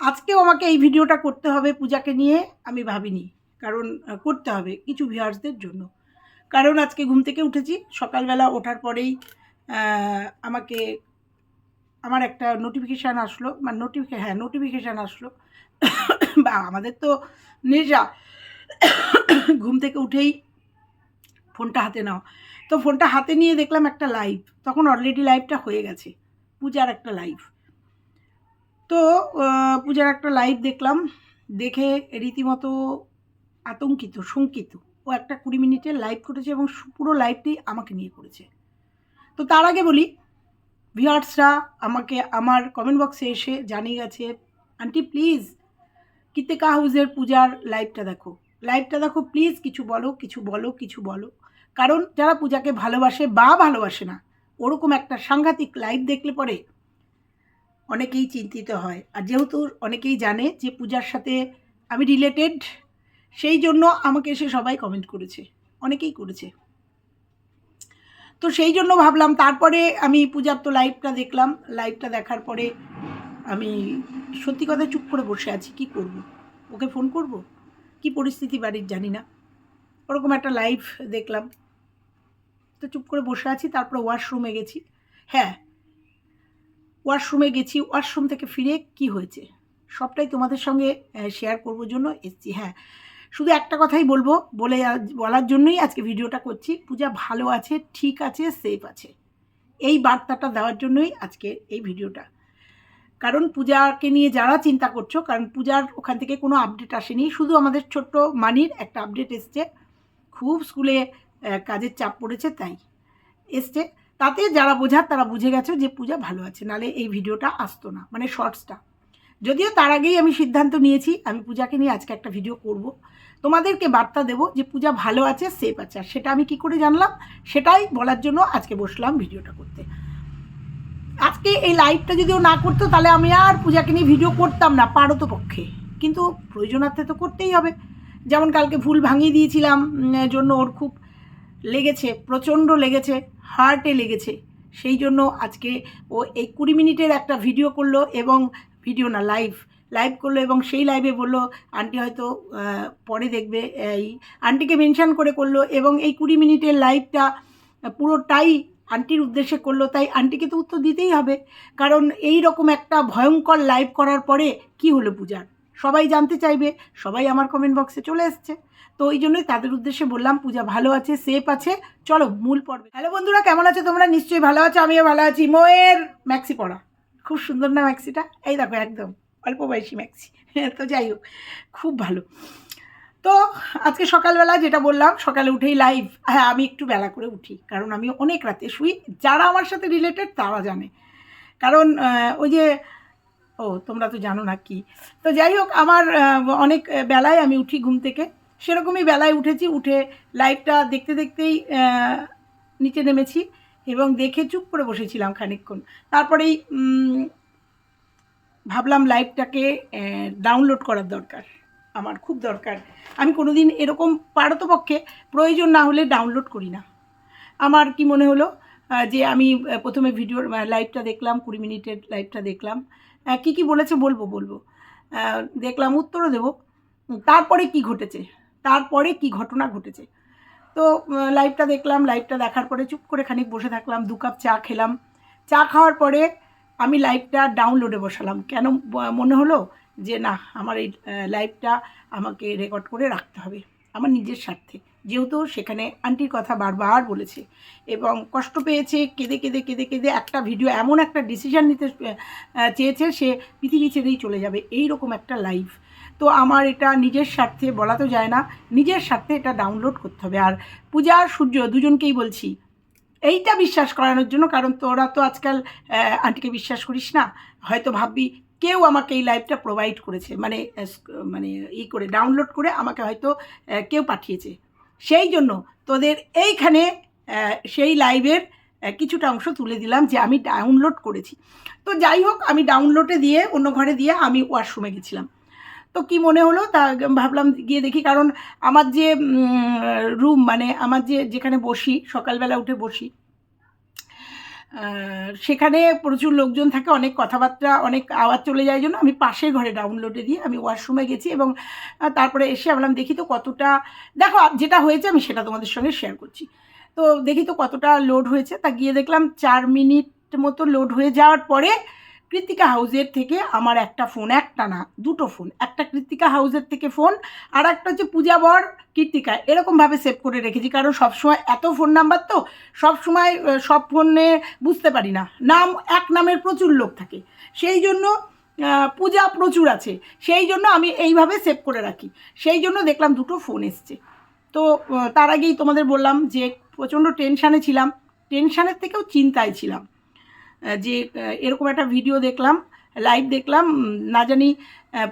আজকেও আমাকে এই ভিডিওটা করতে হবে পূজাকে নিয়ে, আমি ভাবিনি। কারণ করতে হবে কিছু ভিউয়ার্সদের জন্য। কারণ আজকে ঘুম থেকে উঠেছি, সকালবেলা ওঠার পরেই আমাকে আমার একটা নোটিফিকেশান আসলো মানে নোটিফিকেশান হ্যাঁ নোটিফিকেশান আসলো। বা আমাদের তো নেশা। ঘুম থেকে উঠেই ফোনটা হাতে নাও। তো ফোনটা হাতে নিয়ে দেখলাম একটা লাইভ তখন অলরেডি লাইভটা হয়ে গেছে। পূজার একটা লাইভ তো পূজার একটা লাইভ দেখলাম। দেখে রীতিমতো আতঙ্কিত, শঙ্কিত। ও একটা কুড়ি মিনিটের লাইভ করেছে এবং পুরো লাইভটি আমাকে নিয়ে করেছে। তো তার আগে বলি ভিউয়ার্সরা আমাকে আমার কমেন্ট বক্সে এসে জানিয়ে গেছে আন্টি প্লিজ কিতেকা হাউসের পূজার লাইভটা দেখো। লাইভটা দেখো প্লিজ কিছু বলো কিছু বলো কিছু বলো। কারণ যারা পূজাকে ভালোবাসে বা ভালোবাসে না, ওরকম একটা সাংঘাতিক লাইভ দেখলে পরে অনেকেই চিন্তিত হয়। আর যেহেতু অনেকেই জানে যে পূজার সাথে আমি রিলেটেড সেই জন্য আমাকে এসে সবাই কমেন্ট করেছে। অনেকেই করেছে। তো সেই জন্য ভাবলাম তারপরে আমি পূজার তো লাইভটা দেখলাম। লাইভটা দেখার পরে আমি সত্যি কথা চুপ করে বসে আছি, কি করব? ওকে ফোন করব? কি পরিস্থিতি বাড়ির জানি না। ওরকম একটা লাইভ দেখলাম। তো চুপ করে বসে আছি, তারপরে ওয়াশরুমে গেছি। হ্যাঁ ওয়াশরুমে গেছি, ওয়াশরুম থেকে ফিরে কি হয়েছে? সবটাই তোমাদের সঙ্গে শেয়ার করব জন্য এসছি। হ্যাঁ শুধু একটা কথাই বলব, বলে বলার জন্যই আজকে ভিডিওটা করছি। পূজা ভালো আছে, ঠিক আছে সেফ আছে। এই বার্তাটা দেওয়ার জন্যই আজকে এই ভিডিওটা। কারণ পূজাকে নিয়ে যারা চিন্তা করছ, কারণ পূজার ওখান থেকে কোনো আপডেট আসেনি, শুধু আমাদের ছোট্ট মানির একটা আপডেট এসছে। খুব স্কুলে কাজের চাপ পড়েছে, তাই এসছে। তাতে যারা বোঝার তারা বুঝে গেছে যে পূজা ভালো আছে, নালে এই ভিডিওটা আসতো না মানে শর্টসটা যদিও তার আগেই আমি সিদ্ধান্ত নিয়েছি, আমি পূজাকে নিয়ে আজকে একটা ভিডিও করব। তোমাদেরকে বার্তা দেব যে পূজা ভালো আছে সেফ আছে, আর সেটা আমি কি করে জানলাম? সেটাই বলার জন্য আজকে বসলাম ভিডিওটা করতে। আজকে এই লাইভটা যদিও না করতো, তাহলে আমি আর পূজাকে নিয়ে ভিডিও করতাম না, পারত পক্ষে। কিন্তু প্রয়োজনার্থে তো করতেই হবে। যেমন কালকে ভুল ভাঙিয়ে দিয়েছিলাম জন্য ওর খুব লেগেছে, প্রচণ্ড লেগেছে। হার্টে লেগেছে। সেই জন্য আজকে ও এই কুড়ি মিনিটের একটা ভিডিও করল এবং ভিডিও না লাইভ লাইভ করল এবং সেই লাইভে বলল, আন্টি হয়তো পরে দেখবে। এই আন্টিকে মেনশান করে করল এবং এই কুড়ি মিনিটের লাইভটা পুরোটাই আন্টির উদ্দেশ্যে করল। তাই আন্টিকে তো উত্তর দিতেই হবে। কারণ এই রকম একটা ভয়ঙ্কর লাইভ করার পরে কি হলো পূজার? সবাই জানতে চাইবে, সবাই আমার কমেন্ট বক্সে চলে এসছে। তো ওই জন্যই তাদের উদ্দেশ্যে বললাম, পূজা ভালো আছে সেফ আছে, চলো মূল পর্বে। হ্যালো বন্ধুরা, কেমন আছো তোমরা? নিশ্চয়ই ভালো আছো, আমিও ভালো আছি। মোয়ের ম্যাক্সি পড়া। খুব সুন্দর না ম্যাক্সিটা এই দেখো একদম, অল্প বয়সী ম্যাক্সি তো যাই হোক, খুব ভালো। তো আজকে সকালবেলা যেটা বললাম, সকালে উঠেই লাইভ হ্যাঁ আমি একটু বেলা করে উঠি, কারণ আমি অনেক রাতে শুই। যারা আমার সাথে রিলেটেড তারা জানে। কারণ ওই যে ও, তোমরা তো জানো না কি। তো যাই হোক, আমার অনেক বেলায় আমি উঠি ঘুম থেকে। সেরকমই বেলায় উঠেছি, উঠে লাইভটা দেখতে দেখতেই নিচে নেমেছি এবং দেখে চুপ করে বসেছিলাম খানিকক্ষণ। তারপরেই ভাবলাম লাইভটাকে ডাউনলোড করার দরকার। আমার খুব দরকার। আমি কোনো দিন এরকম পারতপক্ষে প্রয়োজন না হলে ডাউনলোড করি না। আমার কি মনে হলো যে আমি প্রথমে ভিডিওর লাইভটা দেখলাম, কুড়ি মিনিটের লাইভটা দেখলাম। কি কি বলেছে বলব বলব। দেখলাম উত্তরও দেব। তারপরে কি ঘটেছে? তারপরে কি ঘটনা ঘটেছে? তো লাইভটা দেখলাম লাইভটা দেখার পরে চুপ করে খানিক বসে থাকলাম, দু কাপ চা খেলাম। চা খাওয়ার পরে আমি লাইভটা ডাউনলোডে বসালাম। কেন মনে হলো? যে না, আমার এই লাইভটা আমাকে রেকর্ড করে রাখতে হবে। আমার নিজের স্বার্থে। যেহেতু সেখানে আন্টির কথা বারবার বলেছে এবং কষ্ট পেয়েছে, কেঁদে কেঁদে কেঁদে কেঁদে একটা ভিডিও এমন একটা ডিসিশন নিতে চেয়েছে সে পৃথিবী ছেড়েই চলে যাবে। এই রকম একটা লাইভ তো আমার এটা নিজের স্বার্থে বলা তো যায় না। নিজের স্বার্থে এটা ডাউনলোড করতে হবে। আর পূজা আর সূর্য দুজনকেই বলছি, এইটা বিশ্বাস করানোর জন্য, কারণ তোরা তো আজকাল আন্টিকে বিশ্বাস করিস না। হয়তো ভাববি কেউ আমাকে এই লাইভটা প্রোভাইড করেছে মানে মানে ই করে ডাউনলোড করে আমাকে হয়তো কেউ পাঠিয়েছে। সেই জন্য তোদের এইখানে সেই লাইভের কিছুটা অংশ তুলে দিলাম যে আমি ডাউনলোড করেছি। তো যাই হোক, আমি ডাউনলোডে দিয়ে, অন্য ঘরে দিয়ে আমি ওয়াশরুমে গেছিলাম। তো কি মনে হলো? তা ভাবলাম গিয়ে দেখি, কারণ আমার যে রুম মানে আমার যে, যেখানে বসি, সকালবেলা উঠে বসি সেখানে প্রচুর লোকজন থাকে, অনেক কথাবার্তা, অনেক আওয়াজ চলে যায় জন্য আমি পাশের ঘরে ডাউনলোডে দিয়ে আমি ওয়াশরুমে গেছি এবং তারপরে এসে ভাবলাম দেখি তো কতটা দেখো যেটা হয়েছে আমি সেটা তোমাদের সঙ্গে শেয়ার করছি। তো দেখি তো কতটা লোড হয়েছে। তা গিয়ে দেখলাম, চার মিনিট মতো লোড হয়ে যাওয়ার পরে কৃতিকা হাউজের থেকে আমার একটা ফোন, একটা না, দুটো ফোন। একটা কৃতিকা হাউসের থেকে ফোন আর একটা হচ্ছে পূজা বর কৃতিকা এরকমভাবে সেভ করে রেখেছি, কারণ সবসময় এত ফোন নাম্বার তো সবসময় সব ফোনে বুঝতে পারি না। নাম, এক নামের প্রচুর লোক থাকে। সেই জন্য পূজা প্রচুর আছে। সেই জন্য আমি এইভাবে সেভ করে রাখি। সেই জন্য দেখলাম দুটো ফোন এসছে। তো তার আগেই তোমাদের বললাম যে প্রচণ্ড টেনশানে ছিলাম। টেনশানের থেকেও চিন্তায় ছিলাম। যে এরকম একটা ভিডিও দেখলাম লাইভ দেখলাম না জানি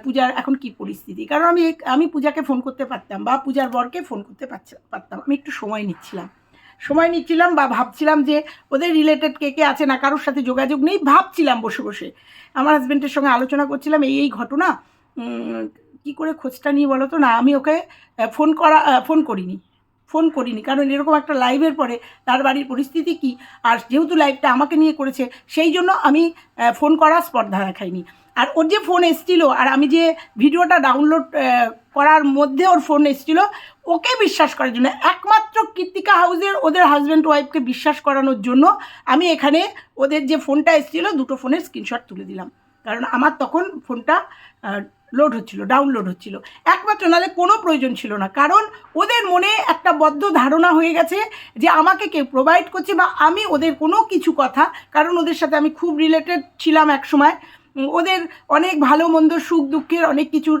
পূজার এখন কি পরিস্থিতি। কারণ আমি আমি পূজাকে ফোন করতে পারতাম বা পূজার বরকে ফোন করতে পারতাম। আমি একটু সময় নিচ্ছিলাম। সময় নিচ্ছিলাম বা ভাবছিলাম যে, ওদের রিলেটেড কে কে আছে না, কারোর সাথে যোগাযোগ নেই, ভাবছিলাম বসে বসে। আমার হাজব্যান্ডের সঙ্গে আলোচনা করছিলাম, এই এই ঘটনা কি করে খোঁজটা নিয়ে বলো তো? না, আমি ওকে ফোন করা ফোন করিনি। ফোন করিনি। কারণ এরকম একটা লাইভের পরে তার বাড়ির পরিস্থিতি কি? আর যেহেতু লাইভটা আমাকে নিয়ে করেছে, সেই জন্য আমি ফোন করার স্পর্ধা দেখাইনি। আর ওর যে ফোন এসছিল, আর আমি যে ভিডিওটা ডাউনলোড করার মধ্যে ওর ফোন এসছিল, ওকে বিশ্বাস করার জন্য, একমাত্র কৃতিকা হাউসের ওদের হাজব্যান্ড ওয়াইফকে বিশ্বাস করানোর জন্য আমি এখানে ওদের যে ফোনটা এসছিল, দুটো ফোনের স্ক্রিনশট তুলে দিলাম। কারণ আমার তখন ফোনটা লোড হচ্ছিল ডাউনলোড হচ্ছিল। একমাত্র নাহলে কোনো প্রয়োজন ছিল না। কারণ ওদের মনে একটা বদ্ধ ধারণা হয়ে গেছে যে আমাকে কেউ প্রোভাইড করছে বা আমি ওদের কোনো কিছু কথা, কারণ ওদের সাথে আমি খুব রিলেটেড ছিলাম এক সময় ওদের অনেক ভালো, মন্দ, সুখ, দুঃখের অনেক কিছুর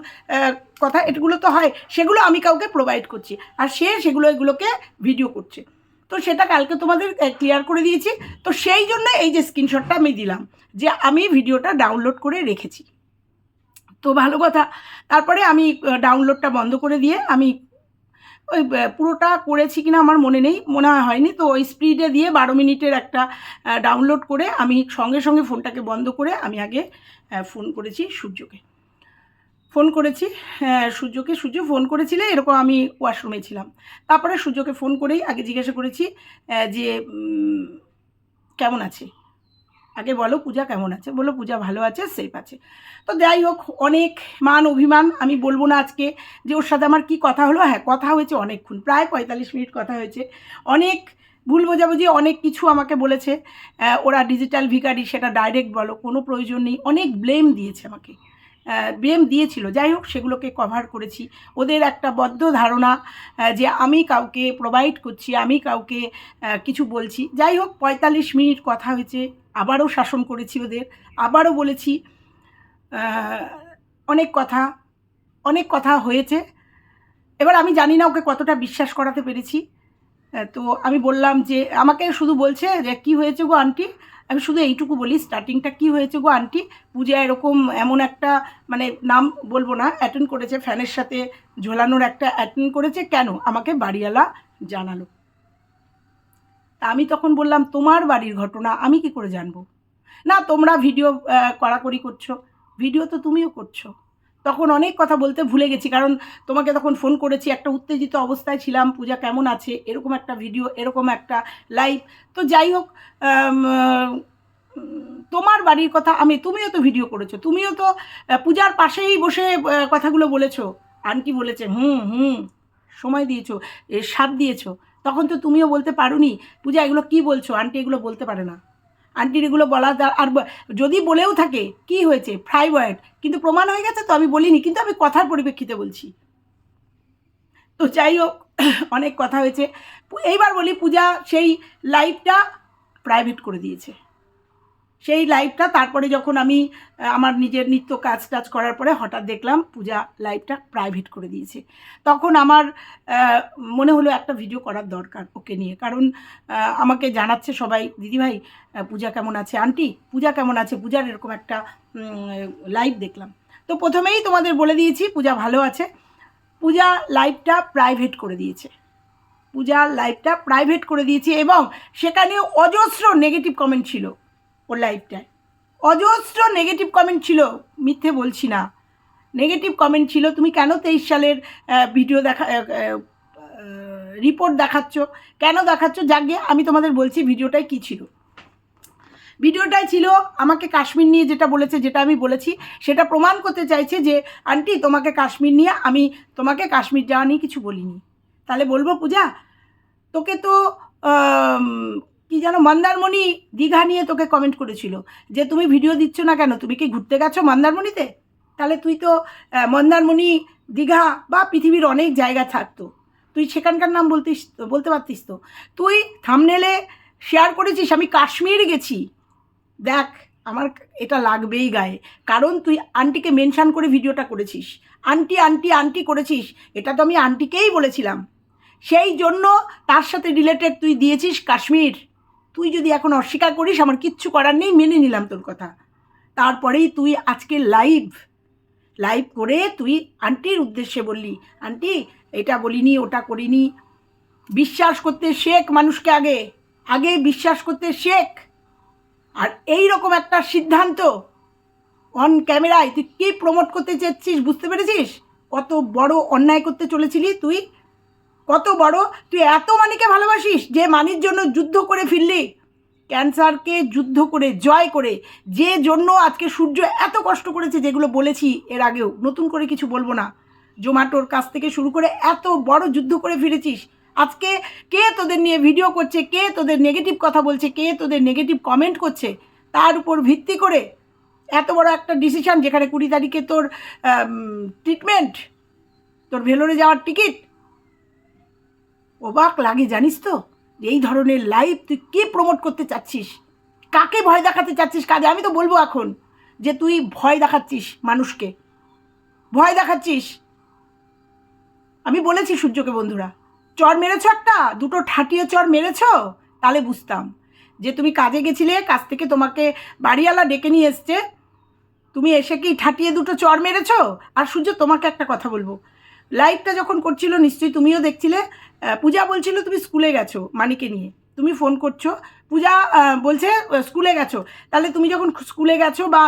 কথা এগুলো তো হয়, সেগুলো আমি কাউকে প্রোভাইড করছি। আর সে সেগুলো, এগুলোকে ভিডিও করছে। তো সেটা কালকে তোমাদের ক্লিয়ার করে দিয়েছি। তো সেই জন্য এই যে স্ক্রিনশটটা আমি দিলাম, যে আমি ভিডিওটা ডাউনলোড করে রেখেছি। তো ভালো কথা। তারপরে আমি ডাউনলোডটা বন্ধ করে দিয়ে আমি ওই পুরোটা করেছি কিনা আমার মনে নেই মনে হয়নি। তো ওই স্পিডে দিয়ে বারো মিনিটের একটা ডাউনলোড করে আমি সঙ্গে সঙ্গে ফোনটাকে বন্ধ করে আমি আগে ফোন করেছি সূর্যকে। ফোন করেছি হ্যাঁ, সূর্যকে সূর্য ফোন করেছিলে এরকম আমি ওয়াশরুমে ছিলাম। তারপরে সূর্যকে ফোন করেই আগে জিজ্ঞাসা করেছি যে কেমন আছে? আগে বলো পূজা কেমন আছে? বলো পূজা ভালো আছে? সেফ আছে। তো যাই হোক, অনেক মান অভিমান, আমি বলব না আজকে যে ওর সাথে আমার কি কথা হলো। হ্যাঁ কথা হয়েছে অনেকক্ষণ, প্রায় পঁয়তাল্লিশ মিনিট কথা হয়েছে। অনেক ভুল বোঝাবুঝি, অনেক কিছু আমাকে বলেছে। ওরা ডিজিটাল ভিকারি সেটা ডাইরেক্ট বলো, কোনো প্রয়োজন নেই। অনেক ব্লেম দিয়েছে আমাকে। ব্লেম দিয়েছিল। যাই হোক, সেগুলোকে কভার করেছি। ওদের একটা বদ্ধ ধারণা যে আমি কাউকে প্রোভাইড করছি, আমি কাউকে কিছু বলছি। যাই হোক, পঁয়তাল্লিশ মিনিট কথা হয়েছে। আবারও শাসন করেছি ওদের, আবারও বলেছি অনেক কথা অনেক কথা হয়েছে। এবার আমি জানি না ওকে কতটা বিশ্বাস করাতে পেরেছি। তো আমি বললাম যে, আমাকে শুধু বলছে যে, কি হয়েছে গো আন্টি? আমি শুধু এইটুকু বলি স্টার্টিংটা কি হয়েছে গো আন্টি? পূজা এরকম এমন একটা মানে নাম বলব না অ্যাটেন্ড করেছে ফ্যানের সাথে ঝোলানোর একটা অ্যাটেন্ড করেছে, কেন? আমাকে বাড়িওয়ালা জানালো। তা আমি তখন বললাম, তোমার বাড়ির ঘটনা আমি কি করে জানব? না, তোমরা ভিডিও কড়াকড়ি করছ, ভিডিও তো তুমিও করছ। তখন অনেক কথা বলতে ভুলে গেছি, কারণ তোমাকে তখন ফোন করেছি, একটা উত্তেজিত অবস্থায় ছিলাম, পূজা কেমন আছে? এরকম একটা ভিডিও, এরকম একটা লাইভ। তো যাই হোক তোমার বাড়ির কথা আমি, তুমিও তো ভিডিও করেছ, তুমিও তো পূজার পাশেই বসে কথাগুলো বলেছ। আন্টি বলেছে, হুম হুম, সময় দিয়েছ এ সাথ দিয়েছ। তখন তো তুমিও বলতে পারোনি, পূজা, এগুলো কি বলছো? আন্টি এগুলো বলতে পারে না। আন্টির এগুলো বলা আর যদি বলেও থাকে, কি হয়েছে? ফ্রাই ওয়ার্ড কিন্তু প্রমাণ হয়ে গেছে তো আমি বলিনি, কিন্তু আমি কথার পরিপ্রেক্ষিতে বলছি। তো যাই হোক, অনেক কথা হয়েছে। এইবার বলি, পূজা সেই লাইফটা প্রাইভেট করে দিয়েছে। সেই লাইভটা তারপরে যখন আমি আমার নিজের নিত্য কাজ টাজ করার পরে হঠাৎ দেখলাম পূজা লাইভটা প্রাইভেট করে দিয়েছে। তখন আমার মনে হলো একটা ভিডিও করার দরকার ওকে নিয়ে। কারণ আমাকে জানাচ্ছে সবাই দিদিভাই পূজা কেমন আছে? আন্টি পূজা কেমন আছে? পূজার এরকম একটা লাইভ দেখলাম। তো প্রথমেই তোমাদের বলে দিয়েছি, পূজা ভালো আছে। পূজা লাইভটা প্রাইভেট করে দিয়েছে। পূজা লাইভটা প্রাইভেট করে দিয়েছে এবং সেখানে অজস্র নেগেটিভ কমেন্ট ছিল। ওর লাইভটায় অজস্র নেগেটিভ কমেন্ট ছিল, মিথ্যে বলছি না। নেগেটিভ কমেন্ট ছিল, তুমি কেন তেইশ সালের ভিডিও দেখা রিপোর্ট দেখাচ্ছ? কেন দেখাচ্ছ? যাকে আমি তোমাদের বলছি ভিডিওটায় কী ছিল। ভিডিওটাই ছিল আমাকে কাশ্মীর নিয়ে যেটা বলেছে, যেটা আমি বলেছি, সেটা প্রমাণ করতে চাইছে যে, আন্টি, তোমাকে কাশ্মীর নিয়ে আমি, তোমাকে কাশ্মীর যাওয়া নিয়ে কিছু বলিনি। তাহলে বলব, পূজা, তোকে তো কি যেন মন্দারমণি দীঘা নিয়ে তোকে কমেন্ট করেছিল, যে তুমি ভিডিও দিচ্ছ না কেন? তুমি কি ঘুরতে গেছো মন্দারমণিতে? তাহলে তুই তো মন্দারমণি, দীঘা বা পৃথিবীর অনেক জায়গা থাকতো। তুই সেখানকার নাম বলতিস, বলতে পারতিস তো। তুই থামনেলে শেয়ার করেছিস, আমি কাশ্মীর গেছি। দেখ, আমার এটা লাগবেই গায়ে। কারণ তুই আন্টিকে মেনশান করে ভিডিওটা করেছিস। আন্টি আন্টি আন্টি করেছিস, এটা তো আমি আন্টিকেই বলেছিলাম। সেই জন্য তার সাথে রিলেটেড তুই দিয়েছিস কাশ্মীর। তুই যদি এখন অস্বীকার করিস, আমার কিচ্ছু করার নেই, মেনে নিলাম তোর কথা। তারপরেই তুই আজকে লাইভ লাইভ করে তুই আন্টির উদ্দেশ্যে বললি আন্টি এটা বলিনি, ওটা করিনি। বিশ্বাস করতে শেখ মানুষকে আগে আগে বিশ্বাস করতে শেখ। আর এই রকম একটা সিদ্ধান্ত অন ক্যামেরায় তুই কী প্রমোট করতে চাচ্ছিস বুঝতে পেরেছিস? কত বড় অন্যায় করতে চলেছিলি তুই। কত বড়? তুই এত মানিকে ভালোবাসিস যে মানির জন্য যুদ্ধ করে ফিরলি। ক্যান্সারকে যুদ্ধ করে, জয় করে, যে জন্য আজকে সূর্য এত কষ্ট করেছে যেগুলো বলেছি এর আগেও, নতুন করে কিছু বলব না। জোম্যাটোর কাছ থেকে শুরু করে এত বড় যুদ্ধ করে ফিরেছিস। আজকে কে তোদের নিয়ে ভিডিও করছে, কে তোদের নেগেটিভ কথা বলছে, কে তোদের নেগেটিভ কমেন্ট করছে, তার উপর ভিত্তি করে এত বড় একটা ডিসিশন যেখানে কুড়ি তারিখে তোর ট্রিটমেন্ট তোর ভেলোরে যাওয়ার টিকিট অবাক লাগে, জানিস তো? এই ধরনের লাইভ তুই কে প্রমোট করতে চাচ্ছিস? কাকে ভয় দেখাতে চাচ্ছিস কাজে? আমি তো বলব এখন যে তুই ভয় দেখাচ্ছিস মানুষকে। ভয় দেখাচ্ছিস? আমি বলেছি সূর্যকে, বন্ধুরা। চর মেরেছ একটা? দুটো ঠাটিয়ে চর মেরেছ? তাহলে বুঝতাম যে তুমি কাজে গেছিলে, কাজ থেকে তোমাকে বাড়িওয়ালা ডেকে নিয়ে এসছে। তুমি এসে কি ঠাটিয়ে দুটো চর মেরেছ? আর সূর্য, তোমাকে একটা কথা বলব। লাইভটা যখন করছিল, নিশ্চয়ই তুমিও দেখছিলে পূজা বলছিল তুমি স্কুলে গেছো মানিকে নিয়ে। তুমি ফোন করছ, পূজা বলছে স্কুলে গেছো। তাহলে তুমি যখন স্কুলে গেছো বা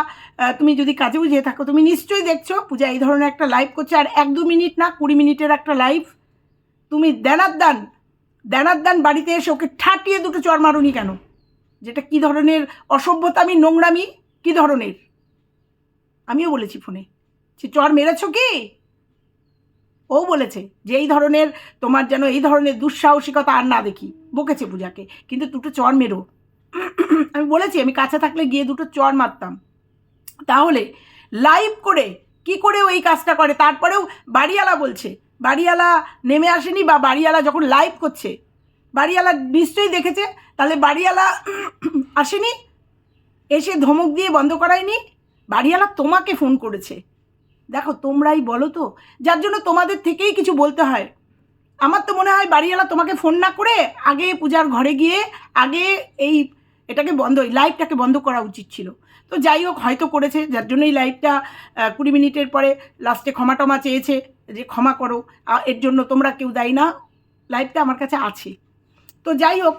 তুমি যদি কাজেও যেয়ে থাকো, তুমি নিশ্চয়ই দেখছ, পূজা এই ধরনের একটা লাইভ করছে, আর এক দু মিনিট না, কুড়ি মিনিটের একটা লাইভ তুমি দেনার দান দেনার দান বাড়িতে এসে ওকে ঠাটিয়ে দুটো চর মারুনি কেন? যেটা কি ধরনের অসভ্যতামি, নোংরামি, কি ধরনের? আমিও বলেছি ফোনে যে চর মেরেছো কি? ও বলেছে যে এই ধরনের তোমার যেন এই ধরনের দুঃসাহসিকতা আর না দেখি। বকেছে পূজাকে। কিন্তু দুটো চর মেরো। আমি বলেছি, আমি কাছে থাকলে গিয়ে দুটো চর মারতাম। তাহলে লাইভ করে কি করে ও এই কাজটা করে? তারপরেও বাড়িওয়ালা বলছে, বাড়িওয়ালা নেমে আসেনি বা বাড়িওয়ালা যখন লাইভ করছে, বাড়িওয়ালা নিশ্চয়ই দেখেছে, তাহলে বাড়িওয়ালা আসেনি, এসে ধমক দিয়ে বন্ধ করায়নি। বাড়িওয়ালা তোমাকে ফোন করেছে। দেখো, তোমরাই বলো তো, যার জন্য তোমাদের থেকেই কিছু বলতে হয়। আমার তো মনে হয় বাড়িওয়ালা তোমাকে ফোন না করে আগে পূজার ঘরে গিয়ে আগে এই এটাকে বন্ধ, এই লাইভটাকে বন্ধ করা উচিত ছিল। তো যাই হোক, হয়তো করেছে, যার জন্য এই লাইভটা কুড়ি মিনিটের পরে লাস্টে ক্ষমা টমা চেয়েছে যে ক্ষমা করো। এর জন্য তোমরা কেউ দেয় না লাইভটা আমার কাছে আছে। তো যাই হোক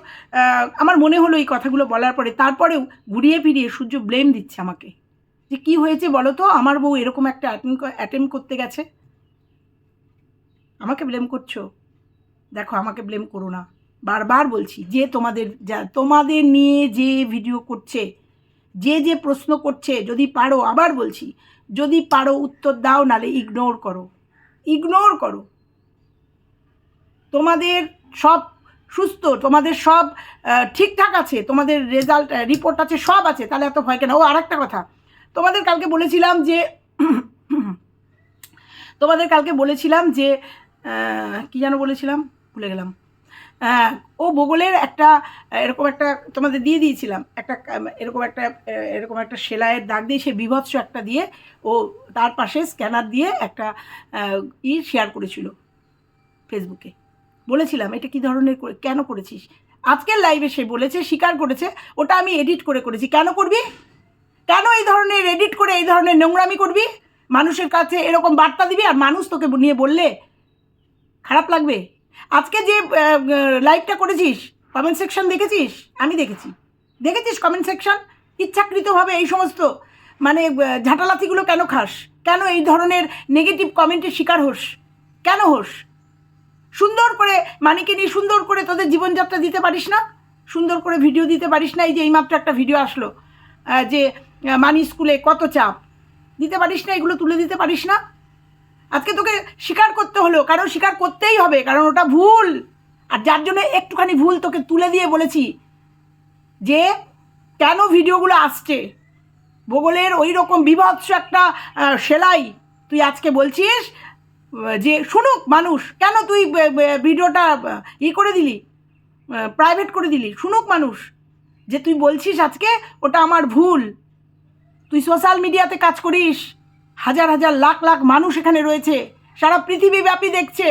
আমার মনে হলো এই কথাগুলো বলার পরে, তারপরেও ঘুরিয়ে ফিরিয়ে সূর্য ব্লেম দিচ্ছে আমাকে। যে কি হয়েছে বলো তো? আমার বউ এরকম একটা অ্যাটেম্প করতে গেছে। আমাকে ব্লেম করছ? দেখো, আমাকে ব্লেম করো না। বারবার বলছি, যে তোমাদের যা, তোমাদের নিয়ে যে ভিডিও করছে, যে যে প্রশ্ন করছে, যদি পারো, আবার বলছি, যদি পারো উত্তর দাও, নালে ইগনোর করো। ইগনোর করো। তোমাদের সব সুস্থ, তোমাদের সব ঠিকঠাক আছে, তোমাদের রেজাল্ট রিপোর্ট আছে, সব আছে, তাহলে এত ভয় কেন? ও আরেকটা কথা তোমাদের কালকে বলেছিলাম যে, তোমাদের কালকে বলেছিলাম যে কি যেন বলেছিলাম? ভুলে গেলাম। ও বগলের একটা, এরকম একটা তোমাদের দিয়ে দিয়েছিলাম। একটা, এরকম একটা এরকম একটা সেলাইয়ের দাগ দিয়ে, সে বিভৎস একটা দিয়ে ও তার পাশে স্ক্যানার দিয়ে একটা ই শেয়ার করেছিল ফেসবুকে। বলেছিলাম, এটা কি ধরনের কেন করেছিস? আজকের লাইভে সে বলেছে, স্বীকার করেছে, ওটা আমি এডিট করে করেছি। কেন করবি? কেন এই ধরনের এডিট করে এই ধরনের নোংরামি করবি? মানুষের কাছে এরকম বার্তা দিবি আর মানুষ তোকে নিয়ে বললে? খারাপ লাগবে? আজকে যে লাইভটা করেছিস কমেন্ট সেকশন দেখেছিস? আমি দেখেছি। দেখেছিস কমেন্ট সেকশন ইচ্ছাকৃতভাবে এই সমস্ত মানে ঝাঁটালাথিগুলো কেন খাস? কেন এই ধরনের নেগেটিভ কমেন্টের শিকার হোস? কেন হোস? সুন্দর করে মানিকে নিয়ে সুন্দর করে তোদের জীবনযাত্রা দিতে পারিস না? সুন্দর করে ভিডিও দিতে পারিস না? এই যে এইমাত্র একটা ভিডিও আসলো যে মানি স্কুলে কত চাপ? দিতে পারিস না, এগুলো তুলে দিতে পারিস না। আজকে তোকে স্বীকার করতে হলো, কারণ স্বীকার করতেই হবে, কারণ ওটা ভুল। আর যার জন্য একটুখানি ভুল তোকে তুলে দিয়ে বলেছি যে, কেন ভিডিওগুলো আসছে? ভূগোলের ওই রকম বিভৎস একটা সেলাই তুই আজকে বলছিস যে শুনুক মানুষ, কেন তুই ভিডিওটা ই করে দিলি? প্রাইভেট করে দিলি? শুনুক মানুষ যে তুই বলছিস আজকে ওটা আমার ভুল। তুই সোশ্যাল মিডিয়াতে কাজ করিস। হাজার হাজার লাখ লাখ মানুষ এখানে রয়েছে। সারা পৃথিবীব্যাপী দেখছে।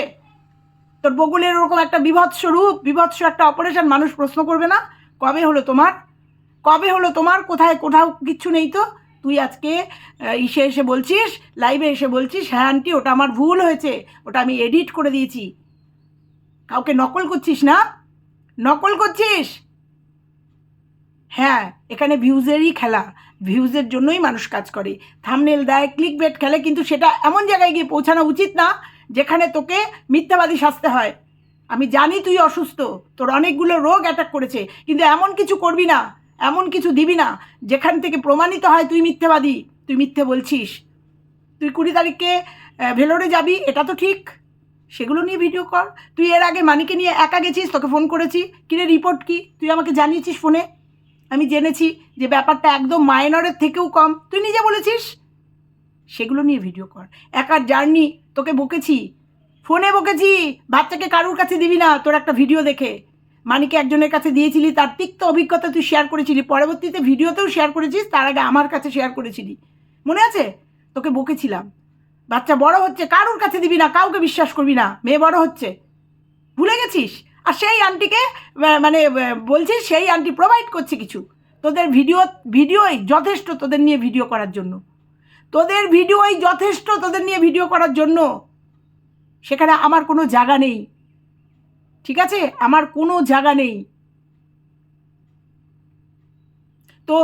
তোর বগুলের ওরকম একটা বিভৎস রূপ, বিভৎস একটা অপারেশন মানুষ প্রশ্ন করবে না, কবে হলো তোমার? কবে হলো তোমার? কোথায়, কোথাও কিচ্ছু নেই তো? তুই আজকে ইসে এসে বলছিস লাইভে এসে বলছিস হ্যাঁ আন্টি, ওটা আমার ভুল হয়েছে, ওটা আমি এডিট করে দিয়েছি। কাউকে নকল করছিস না? নকল করছিস? হ্যাঁ এখানে ভিউজেরই খেলা। ভিউজের জন্যই মানুষ কাজ করে। থামনেল দেয় ক্লিক বেট খেলে, কিন্তু সেটা এমন জায়গায় গিয়ে পৌঁছানো উচিত না, যেখানে তোকে মিথ্যাবাদী সাজতে হয়। আমি জানি তুই অসুস্থ, তোর অনেকগুলো রোগ অ্যাটাক করেছে, কিন্তু এমন কিছু করবি না, এমন কিছু দিবি না, যেখান থেকে প্রমাণিত হয় তুই মিথ্যেবাদী, তুই মিথ্যে বলছিস। তুই কুড়ি তারিখে ভেলোরে যাবি, এটা তো ঠিক। সেগুলো নিয়ে ভিডিও কর। তুই এর আগে মানিকে নিয়ে একা গেছিস, তোকে ফোন করেছি। কিরে রিপোর্ট কি? তুই আমাকে জানিয়েছিস ফোনে আমি জেনেছি। যে ব্যাপারটা একদম মাইনরের থেকেও কম। তুই নিজে বলেছিস? সেগুলো নিয়ে ভিডিও কর। একার জার্নি, তোকে বকেছি। ফোনে বকেছি, বাচ্চাকে কারুর কাছে দিবি না তোর একটা ভিডিও দেখে। মানিকে একজনের কাছে দিয়েছিলি, তার তিক্ত অভিজ্ঞতা তুই শেয়ার করেছিলি। পরবর্তীতে ভিডিওতেও শেয়ার করেছিস, তার আগে আমার কাছে শেয়ার করেছিলি। মনে আছে? তোকে বকেছিলাম। বাচ্চা বড় হচ্ছে, কারুর কাছে দিবি না, কাউকে বিশ্বাস করবি না, মেয়ে বড় হচ্ছে। ভুলে গেছিস? আর সেই আন্টিকে মানে বলছিস, সেই আন্টি প্রোভাইড করছে কিছু। তোদের ভিডিও, ভিডিওই যথেষ্ট তোদের নিয়ে ভিডিও করার জন্য। তোদের ভিডিওই যথেষ্ট তোদের নিয়ে ভিডিও করার জন্য। সেখানে আমার কোনো জায়গা নেই। ঠিক আছে? আমার কোনো জায়গা নেই। তো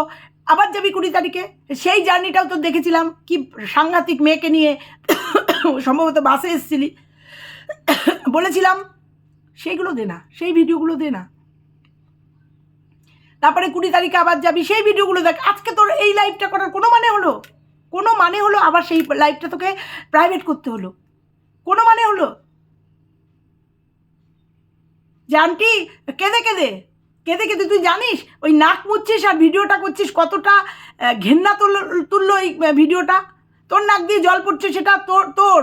আবার যাবি কুড়ি তারিখে? সেই জার্নিটাও তো দেখেছিলাম। কি সাংঘাতিক মেয়েকে নিয়ে সম্ভবত বাসে এসেছিলি। বলেছিলাম, সেইগুলো দে না, সেই ভিডিওগুলো দে না। তারপরে কুড়ি তারিখে আবার যাবি, সেই ভিডিওগুলো দেখ। আজকে তোর এই লাইভটা করার কোনো মানে হলো? কোনো মানে হলো আবার সেই লাইভটা তোকে প্রাইভেট করতে হলো? কোনো মানে হলো? যে আন্টি কেঁদে কেঁদে কেঁদে কেঁদে, তুই জানিস? ওই নাক মুচ্ছিস আর ভিডিওটা করছিস, কতটা ঘেন্না তুললো এই ভিডিওটা? তোর নাক দিয়ে জল পড়ছে সেটা তোর তোর।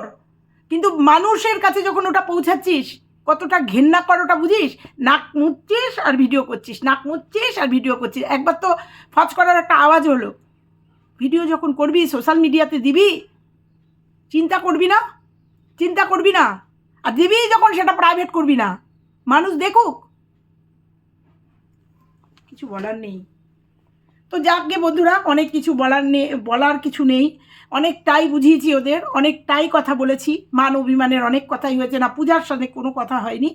কিন্তু মানুষের কাছে যখন ওটা পৌঁছাচ্ছিস কতটা ঘেন্না কর ওটা বুঝিস? নাক মুচ্ছিস আর ভিডিও করছিস, নাক মুচ্ছিস আর ভিডিও করছিস। একবার তো ফচ করার একটা আওয়াজ হলো। ভিডিও যখন করবি সোশ্যাল মিডিয়াতে দিবি, চিন্তা করবি না, চিন্তা করবি না। আর দিবি যখন, সেটা প্রাইভেট করবি না। মানুষ দেখুক। কিছু বলার নেই। তো যাকে বন্ধুরা, অনেক কিছু বলার নেই বলার কিছু নেই। অনেকটাই বুঝিয়েছি ওদের অনেকটাই কথা বলেছি। মান অভিমানের অনেক কথাই হয়েছে। না, পূজার সাথে কোনো কথা হয়নি।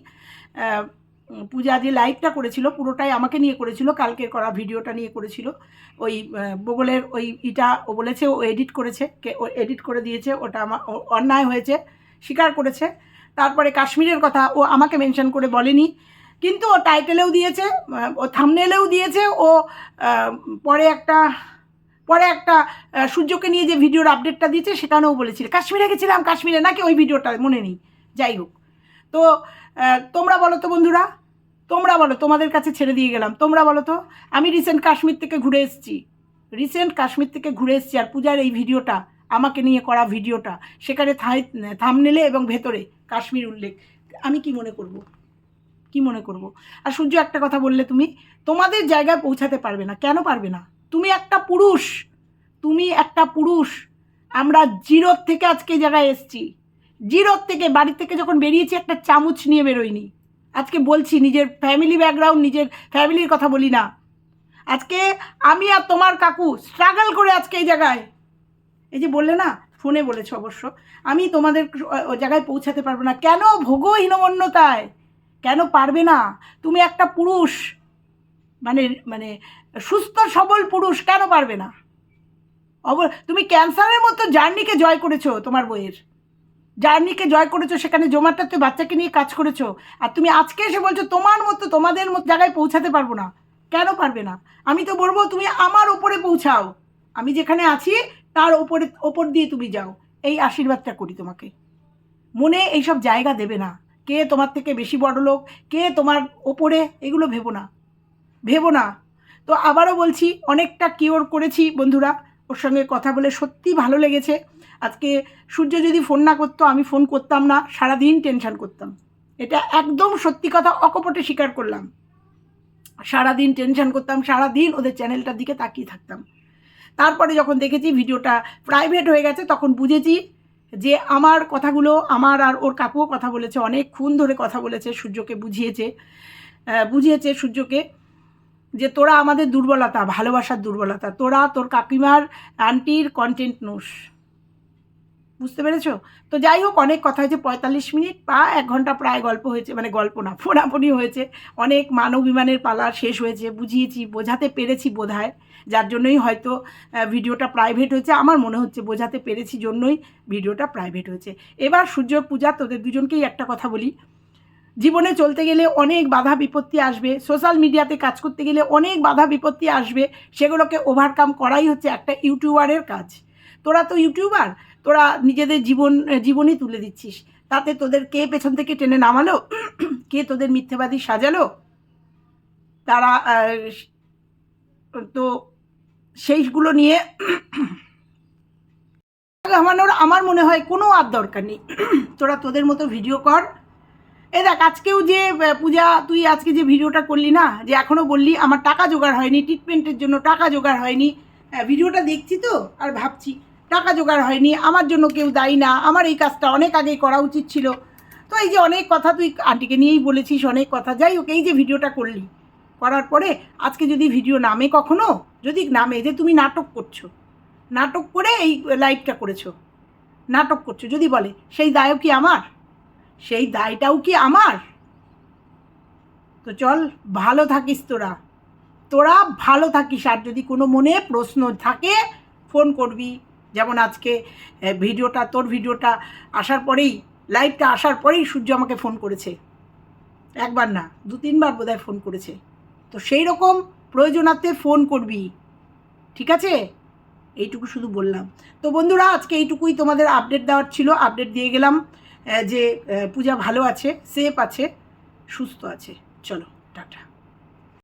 পূজা যে লাইভটা করেছিল, পুরোটাই আমাকে নিয়ে করেছিল। কালকে করা ভিডিওটা নিয়ে করেছিল। ওই বগলের ওই ইটা, ও বলেছে, ও এডিট করেছে। কে, ও এডিট করে দিয়েছে। ওটা আমার অন্যায় হয়েছে, স্বীকার করেছে। তারপরে কাশ্মীরের কথা ও আমাকে মেনশন করে বলেনি। কিন্তু ও টাইটেলেও দিয়েছে, ও থামনেলেও দিয়েছে, ও পরে একটা পরে একটা সূর্যকে নিয়ে যে ভিডিওর আপডেটটা দিয়েছে সেখানেও বলেছিল। কাশ্মীরে গেছিলাম, কাশ্মীরে, নাকি ওই ভিডিওটা মনে নেই। যাই হোক। তো তোমরা বলো তো বন্ধুরা, তোমরা বলো, তোমাদের কাছে ছেড়ে দিয়ে গেলাম। তোমরা বলো তো, আমি রিসেন্ট কাশ্মীর থেকে ঘুরে এসেছি। রিসেন্ট কাশ্মীর থেকে ঘুরে এসেছি আর পূজার এই ভিডিওটা আমাকে নিয়ে করা ভিডিওটা সেখানে থামনেলে এবং ভেতরে কাশ্মীর উল্লেখ। আমি কি মনে করব? কি মনে করব? আর সূর্য একটা কথা বললে তুমি, তোমাদের জায়গায় পৌঁছাতে পারবে না। কেন পারবে না? তুমি একটা পুরুষ। তুমি একটা পুরুষ। আমরা জিরোর থেকে আজকে জায়গায় এসছি। জিরোর থেকে বাড়ি থেকে যখন বেরিয়েছি, একটা চামচ নিয়ে বেরোয়নি। আজকে বলছি, নিজের ফ্যামিলি ব্যাকগ্রাউন্ড নিজের ফ্যামিলির কথা বলি না। আজকে আমি আর তোমার কাকু স্ট্রাগল করে আজকে এই জায়গায়। এই যে বললে না ফোনে বলেছ অবশ্য, আমি তোমাদের জায়গায় পৌঁছাতে পারব না। কেন ভোগ হীনমন্যতায় কেন পারবে না? তুমি একটা পুরুষ মানে মানে সুস্থ, সবল পুরুষ কেন পারবে না? অব, তুমি ক্যান্সারের মতো জার্নিকে জয় করেছ তোমার বইয়ের। জার্নিকে জয় করেছ, সেখানে জোম্যাটোতে বাচ্চাকে নিয়ে কাজ করেছ। আর তুমি আজকে এসে বলছো, তোমার মতো, তোমাদের মতো জায়গায় পৌঁছাতে পারব না। কেন পারবে না? আমি তো বলব, তুমি আমার ওপরে পৌঁছাও। আমি যেখানে আছি, তার ওপরে, ওপর দিয়ে তুমি যাও। এই আশীর্বাদটা করি তোমাকে। মনে এইসব জায়গা দেবে না। কে তোমার থেকে বেশি বড় লোক কে তোমার ওপরে? এগুলো ভেবো না। ভেবো না। তো আবারও বলছি, অনেকটা কিওর করেছি বন্ধুরা। ওর সঙ্গে কথা বলে সত্যি ভালো লেগেছে। আজকে সূর্য যদি ফোন না করতো, আমি ফোন করতাম না। সারাদিন টেনশন করতাম। এটা একদম সত্যি কথা, অকপটে স্বীকার করলাম। সারাদিন টেনশন করতাম, সারাদিন ওদের চ্যানেলটার দিকে তাকিয়ে থাকতাম। তারপরে যখন দেখেছি ভিডিওটা প্রাইভেট হয়ে গেছে, তখন বুঝেছি যে আমার কথাগুলো, আমার আর ওর কাকুও কথা বলেছে, অনেক অনেকক্ষণ ধরে কথা বলেছে, সূর্যকে বুঝিয়েছে বুঝিয়েছে সূর্যকে যে তোরা আমাদের দুর্বলতা, ভালোবাসার দুর্বলতা, তোরা তোর কাকিমার আন্টির কন্টেন্ট নোস। বুঝতে পেরেছ? তো যাই হোক, অনেক কথা হয়েছে, পঁয়তাল্লিশ মিনিট বা এক ঘণ্টা প্রায় গল্প হয়েছে মানে গল্প না, ফোনাফোনি হয়েছে, অনেক মানব বিমানের পালা শেষ হয়েছে, বুঝিয়েছি, বোঝাতে পেরেছি বোধহয়। যার জন্যই হয়তো ভিডিওটা প্রাইভেট হয়েছে। আমার মনে হচ্ছে বোঝাতে পেরেছি জন্যই ভিডিওটা প্রাইভেট হয়েছে। এবার সূর্য পূজা, তোদের দুজনকেই একটা কথা বলি। জীবনে চলতে গেলে অনেক বাধা বিপত্তি আসবে। সোশ্যাল মিডিয়াতে কাজ করতে গেলে অনেক বাধা বিপত্তি আসবে। সেগুলোকে ওভারকাম করাই হচ্ছে একটা ইউটিউবারের কাজ। তোরা তো ইউটিউবার, তোরা নিজেদের জীবন, জীবনই তুলে দিচ্ছিস। তাতে তোদের কে পেছন থেকে টেনে নামালো? কে তোদের মিথ্যেবাদী সাজালো? তারা তো সেইগুলো নিয়ে ঘামানোর আমার মনে হয় কোনো আর দরকার নেই। তোরা তোদের মতো ভিডিও কর। এ দেখ আজকেও যে পূজা তুই আজকে যে ভিডিওটা করলি না যে এখনও বললি আমার টাকা জোগাড় হয়নি ট্রিটমেন্টের জন্য টাকা জোগাড় হয়নি। হ্যাঁ, ভিডিওটা দেখছি তো আর ভাবছি টাকা জোগাড় হয়নি আমার জন্য কেউ দায়ী না আমার এই কাজটা অনেক আগেই করা উচিত ছিল। তো এই যে অনেক কথা তুই আন্টিকে নিয়েই বলেছিস অনেক কথা যাই হোক এই যে ভিডিওটা করলি করার পরে আজকে যদি ভিডিও নামে কখনো, যদি নামে, যে তুমি নাটক করছ, নাটক করে এই লাইভটা করেছ, নাটক করছ, যদি বলে, সেই দায়ও কি আমার? সেই দায়টাও কি আমার? তো চল, ভালো থাকিস তোরা। তোরা ভালো থাকিস, আর যদি কোনো মনে প্রশ্ন থাকে ফোন করবি। যেমন আজকে ভিডিওটা তোর ভিডিওটা আসার পরেই লাইভটা আসার পরেই সূর্য আমাকে ফোন করেছে। একবার না দু তিনবার বোধহয় ফোন করেছে। তো সেই রকম প্রয়োজনার্থে ফোন করবি, ঠিক আছে? এইটুকু শুধু বললাম। তো বন্ধুরা, আজকে এইটুকুই তোমাদের আপডেট দেওয়ার ছিল। আপডেট দিয়ে গেলাম যে পূজা ভালো আছে সেফ আছে, সুস্থ আছে। চলো, টাটা।